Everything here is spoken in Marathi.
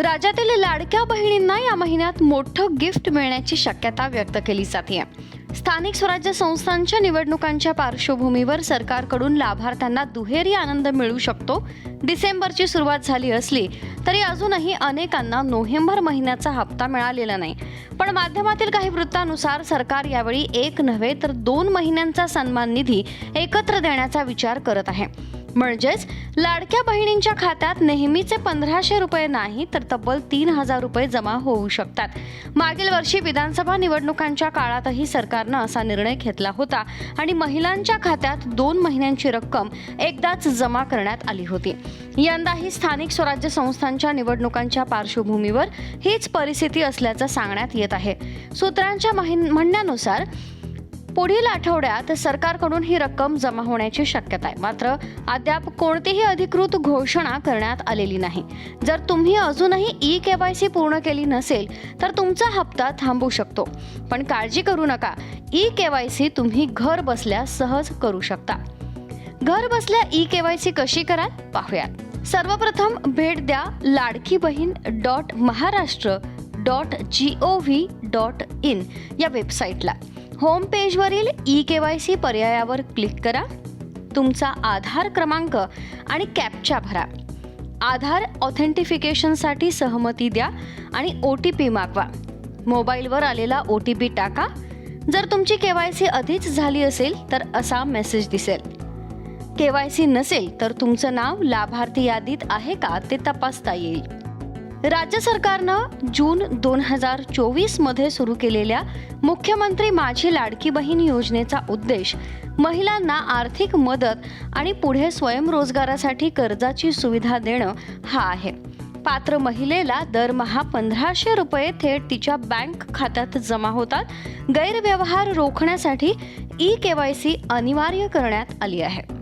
राज्यातील लाडक्या बहिणींना या महिन्यात मोठं गिफ्ट मिळण्याची शक्यता व्यक्त केली जाते स्थानिक स्वराज्य संस्थांच्या निवडणुकांच्या पार्श्वभूमीवर सरकारकडून लाभार्थ्यांना दुहेरी आनंद मिळू शकतो. डिसेंबरची सुरुवात झाली असली तरी अजूनही अनेकांना नोव्हेंबर महिन्याचा हप्ता मिळालेला नाही. पण माध्यमातील काही वृत्तानुसार सरकार यावेळी एक नव्हे तर दोन महिन्यांचा सन्मान निधी एकत्र देण्याचा विचार करत आहे. म्हणजेच लाडक्या बहिणींच्या खात्यात नेहमीचे पंधराशे रुपये नाही तर तब्बल तीन हजार रुपये जमा होऊ शकतात. मागील वर्षी विधानसभा निवडणुकांच्या काळातही सरकारनं असा निर्णय घेतला होता आणि महिलांच्या खात्यात दोन महिन्यांची रक्कम एकदाच जमा करण्यात आली होती. यंदाही स्थानिक स्वराज्य संस्थांच्या निवडणुकांच्या पार्श्वभूमीवर हीच परिस्थिती असल्याचं सांगण्यात येत आहे. सूत्रांच्या महिन- म्हणण्यानुसार पुढील आठवड्यात सरकारकडून ही रक्कम जमा होण्याची शक्यता आहे. मात्र अद्याप कोणतीही अधिकृत घोषणा करण्यात आलेली नाही. जर तुम्ही अजूनही ई के वाय सी पूर्ण केली नसेल तर तुमचा हप्ता थांबू शकतो. पण काळजी करू नका. ई के वाय सी तुम्ही घर बसल्या सहज करू शकता. घर बसल्या ई के वाय सी कशी कराल? पाहूयात. सर्वप्रथम भेट द्या Ladki Bahin dot Maharashtra dot G O V dot in या वेबसाईटला. होम पेजवरील ई के वाय सी पर्यायावर क्लिक करा. तुमचा आधार क्रमांक आणि कॅपचा भरा. आधार ऑथेंटिफिकेशनसाठी सहमती द्या आणि ओ टी पी मागवा. मोबाईलवर आलेला ओ टी पी टाका. जर तुमची के वाय सी आधीच झाली असेल तर असा मेसेज दिसेल. के वाय सी नसेल तर तुमचं नाव लाभार्थी यादीत आहे का ते तपासता येईल. राज्य सरकारनं जून दोन हजार चोवीसमध्ये सुरू केलेल्या मुख्यमंत्री माझी लाडकी बहीण योजनेचा उद्देश महिलांना आर्थिक मदत आणि पुढे स्वयंरोजगारासाठी कर्जाची सुविधा देणं हा आहे. पात्र महिलेला दरमहा पंधराशे रुपये थेट तिच्या बँक खात्यात जमा होतात. गैरव्यवहार रोखण्यासाठी ई के वाय सी अनिवार्य करण्यात आली आहे.